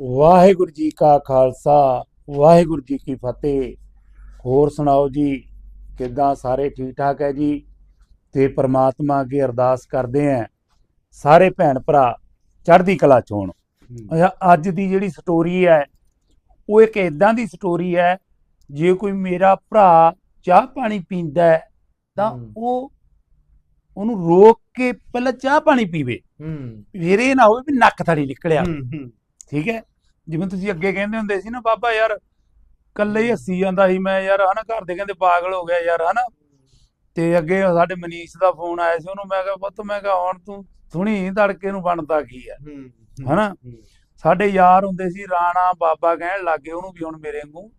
ਵਾਹਿਗੁਰੂ ਜੀ ਕਾ ਖਾਲਸਾ ਵਾਹਿਗੁਰੂ ਜੀ ਕੀ ਫਤਿਹ। ਹੋਰ ਸੁਣਾਓ ਜੀ ਕਿੱਦਾਂ ਸਾਰੇ ਠੀਕ ਠਾਕ ਹੈ ਜੀ? ਤੇ ਪ੍ਰਮਾਤਮਾ ਅੱਗੇ ਅਰਦਾਸ ਕਰਦੇ ਆਂ ਸਾਰੇ ਭੈਣ ਭਰਾ ਚੜ੍ਹਦੀ ਕਲਾ ਚ ਹੋਣ। ਅੱਛਾ ਅੱਜ ਦੀ ਜਿਹੜੀ ਸਟੋਰੀ ਹੈ ਉਹ ਇੱਕ ਇਦਾਂ ਦੀ ਸਟੋਰੀ ਹੈ ਜੇ ਕੋਈ ਮੇਰਾ ਭਰਾ ਚਾਹ ਪਾਣੀ ਪੀਂਦਾ ਹੈ ਤਾਂ। ਉਹ ਉਹਨੂੰ ਰੋਕ ਕੇ ਪਹਿਲਾਂ ਚਾਹ ਪਾਣੀ ਪੀਵੇ। ਹੂੰ। ਫਿਰ ਇਹ ਨਾ ਹੋਵੇ ਵੀ ਨੱਕ ਥੜੀ ਨਿਕਲਿਆ। ਹੂੰ। ਠੀਕ ਹੈ? ਜਿਵੇਂ ਤੁਸੀਂ ਅੱਗੇ ਕਹਿੰਦੇ ਹੁੰਦੇ ਸੀ ਨਾ ਬਾਬਾ ਯਾਰ ਕੱਲੇ ਹੀ ਹੱਸੀ ਜਾਂਦਾ ਸੀ ਮੈਂ ਯਾਰ ਹਨਾ ਘਰ ਦੇ ਕਹਿੰਦੇ ਪਾਗਲ ਹੋ ਗਿਆ ਯਾਰ ਹਨਾ? ਤੇ ਅੱਗੇ ਸਾਡੇ ਮਨੀਸ਼ ਦਾ ਫੋਨ ਆਇਆ ਸੀ ਉਹਨੂੰ ਮੈਂ ਕਿਹਾ ਪੁੱਤ ਮੈਂ ਕਿਹਾ ਹੁਣ ਤੂੰ ਸੁਣੀ ਤੜਕੇ ਨੂੰ ਬਣਦਾ ਕੀ ਹੂੰ? ਹਨਾ? ਸਾਡੇ ਯਾਰ ਹੁੰਦੇ ਸੀ ਰਾਣਾ ਬਾਬਾ ਕਹਿਣ ਲੱਗੇ ਉਹਨੂੰ ਵੀ ਹੁਣ ਮੇਰੇ ਵਾਂਗੂ।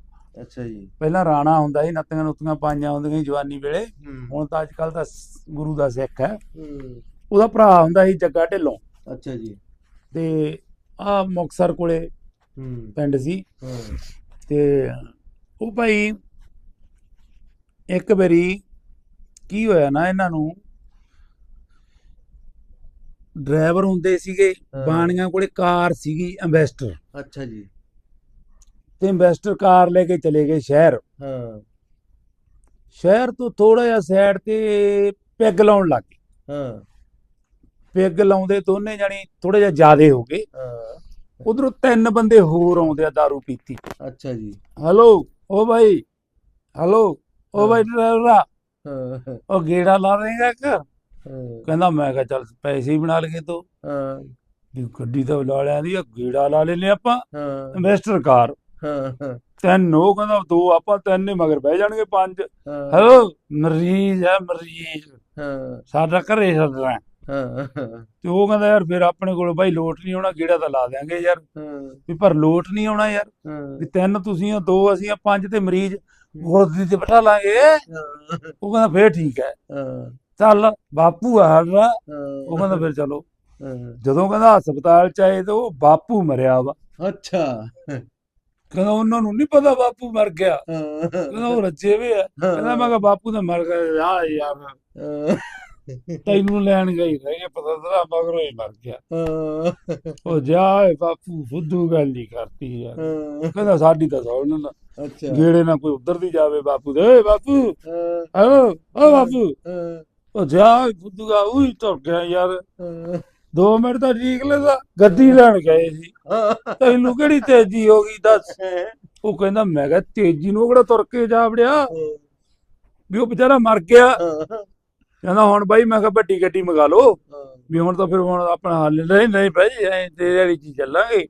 ਅੱਛਾ ਜੀ। ਪਹਿਲਾਂ ਰਾਣਾ ਹੁੰਦਾ ਸੀ ਨੱਤੀਆਂ ਨੁੱਤੀਆਂ ਪਾਈਆਂ ਹੁੰਦੀਆਂ ਸੀ ਜਵਾਨੀ ਵੇਲੇ। ਹੁਣ ਤਾਂ ਅੱਜ ਕੱਲ ਤਾਂ ਸ- ਗੁਰੂ ਦਾ ਸਿੱਖ ਹੈ। ਹੂੰ। ਉਹਦਾ ਭਰਾ ਹੁੰਦਾ ਸੀ ਜੱਗਾ ਢਿੱਲੋਂ। ਅੱਛਾ ਜੀ। ਤੇ ਆ ਮੁਕਸਰ ਕੋਲੇ ਹੂੰ। ਪਿੰਡ ਸੀ। ਤੇ ਉਹ ਭਾਈ ਇੱਕ ਵਾਰੀ ਕੀ ਹੋਇਆ ਨਾ ਇਹਨਾਂ ਨੂੰ? ਡਰਾਈਵਰ ਹੁੰਦੇ ਸੀਗੇ। ਬਾਣੀਆਂ ਕੋਲੇ ਕਾਰ ਸੀਗੀ ਇਨਵੈਸਟਰ ਅੱਛਾ ਜੀ। ਤੇ ਇਨਵੈਸਟਰ ਕਾਰ ਲੈ ਕੇ ਚਲੇ ਗਏ ਸ਼ਹਿਰ। ਹਾਂ। ਸ਼ਹਿਰ ਤੋਂ ਥੋੜਾ ਜਿਹਾ ਸਾਈਡ ਤੇ ਪੈਗ ਲਾਉਣ ਲੱਗ ਗਏ। ਹਾਂ। ਪੈਗ ਲਾਉਂਦੇ ਦੋਨੇ ਜਾਣੀ ਥੋੜੇ ਜਿਹਾ ਜ਼ਿਆਦੇ ਹੋ ਗਏ। ਉਧਰੋਂ ਤਿੰਨ ਬੰਦੇ ਹੋਰ ਆਉਂਦੇ ਆ दारू ਪੀਤੀ। ਅੱਛਾ ਜੀ। ਹੈਲੋ ਓ ਭਾਈ ਹੈਲੋ ਓ ਭਾਈ ਡਰਾਈਵਰਾ ਉਹ ਗੇੜਾ ਲਾ ਦੇਗਾ ਇੱਕ। ਕਹਿੰਦਾ ਮੈਂ ਕਿਹਾ ਚੱਲ ਪੈਸੇ ਹੀ ਬਣਾ ਲਈਏ ਤੋ। ਹਾਂ। ਗੱਡੀ ਤਾਂ ਲਾ ਲਿਆ ਦੀ ਗੇੜਾ ਲਾ ਲੈਨੇ ਆਪਾਂ। ਹਾਂ। Investor car. ਹਾਂ। ਤਿੰਨ ਉਹ ਕਹਿੰਦਾ ਦੋ ਆਪਾਂ ਤਿੰਨ ਹੀ ਮਗਰ ਬਹਿ ਜਾਣਗੇ ਪੰਜ। ਹਾਂ। ਹੈਲੋ ਮਰੀਜ਼ ਹੈ ਮਰੀਜ਼। ਹਾਂ। ਸਾਡਾ ਘਰੇ ਸੱਦਣਾ ਹੈ। ਤੇ ਉਹ ਕਹਿੰਦਾ ਯਾਰ ਫਿਰ ਆਪਣੇ ਕੋਲ ਬਾਈ ਲੋਟ ਨਹੀਂ ਆਉਣਾ ਗੇੜਾ ਤਾਂ ਲਾ ਦਿਆਂਗੇ ਯਾਰ। ਵੀ ਪਰ ਲੋਟ ਨਹੀਂ ਆਉਣਾ ਯਾਰ। ਵੀ ਤਿੰਨ ਤੁਸੀਂ ਆ ਦੋ ਅਸੀਂ ਆ ਪੰਜ ਤੇ ਮਰੀਜ਼ ਗੋਦੀ ਤੇ ਬਿਠਾ ਲਾਂਗੇ। ਉਹ ਕਹਿੰਦਾ ਫੇਰ ਠੀਕ ਹੈ। ਚੱਲ ਬਾਪੂ ਆ ਸਾਡਾ। ਉਹ ਕਹਿੰਦਾ ਫਿਰ ਚਲੋ। ਜਦੋਂ ਕਹਿੰਦਾ ਹਸਪਤਾਲ ਚ ਆਏ ਤੇ ਉਹ ਬਾਪੂ ਮਰਿਆ ਵਾ। ਅੱਛਾ। ਕਹਿੰਦਾ ਉਹਨਾਂ ਨੂੰ ਨਹੀਂ ਪਤਾ ਬਾਪੂ ਮਰ ਗਿਆ। ਕਹਿੰਦਾ ਉਹ ਰੱਜੇ ਵੇ ਆ। ਕਹਿੰਦਾ ਮੈਂ ਕਿਹਾ ਬਾਪੂ ਤਾਂ ਮਰ ਗਿਆ ਆ ਯਾਰ। ਤੈਨੂੰ ਲੈਣ ਗਈ ਰਹਿ ਗਿਆ ਪਤਾ ਤੇਰਾ ਮਗਰੋਂ ਹੀ ਮਰ ਗਿਆ। ਉਹ ਜਾ ਏ ਬਾਪੂ ਫੁੱਦੂ ਗੱਲ ਹੀ ਕਰਤੀ ਯਾਰ। ਕਹਿੰਦਾ ਸਾਡੀ ਤਾਂ ਸੌਣ ਨਾ ਅੱਛਾ। ਗੇੜੇ ਨਾ ਕੋਈ ਉਧਰ ਦੀ ਜਾਵੇ ਬਾਪੂ ਦੇ। ਓਏ ਬਾਪੂ ਆਓ ਓ ਬਾਪੂ। ਉਹ ਜਾ ਏ ਫੁੱਦੂਗਾ ਉਹੀ ਤੁਰ ਗਿਆ ਯਾਰ। 2 ਮਿੰਟ ਤਾਂ ਠੀਕ ਲੈਦਾ ਗੱਡੀ ਲੈਣ ਗਏ ਸੀ। ਤੈਨੂੰ ਕਿਹੜੀ ਤੇਜ਼ੀ ਹੋ ਗਈ ਦੱਸ? ਉਹ ਕਹਿੰਦਾ ਮੈਂ ਕਿਹਾ ਤੇਜ਼ੀ ਨੂੰ ਉਹ ਕਿਹੜਾ ਤੁਰ ਕੇ ਜਾ ਵੜਿਆ? ਵੀ ਉਹ ਵਿਚਾਰਾ ਮਰ ਗਿਆ। ਕਹਿੰਦਾ ਹੁਣ ਬਾਈ ਮੈਂ ਕਿਹਾ ਵੱਡੀ ਗੱਡੀ ਮੰਗਾ ਲਓ। ਵੀ ਹੁਣ ਤਾਂ ਫਿਰ ਹੁਣ ਆਪਣਾ ਹੱਲ ਨਹੀਂ ਨਹੀਂ ਭਾਈ ਐ ਤੇਰੇ ਵਾਲੀ ਚ ਹੀ। ਚੱਲਾਂਗੇ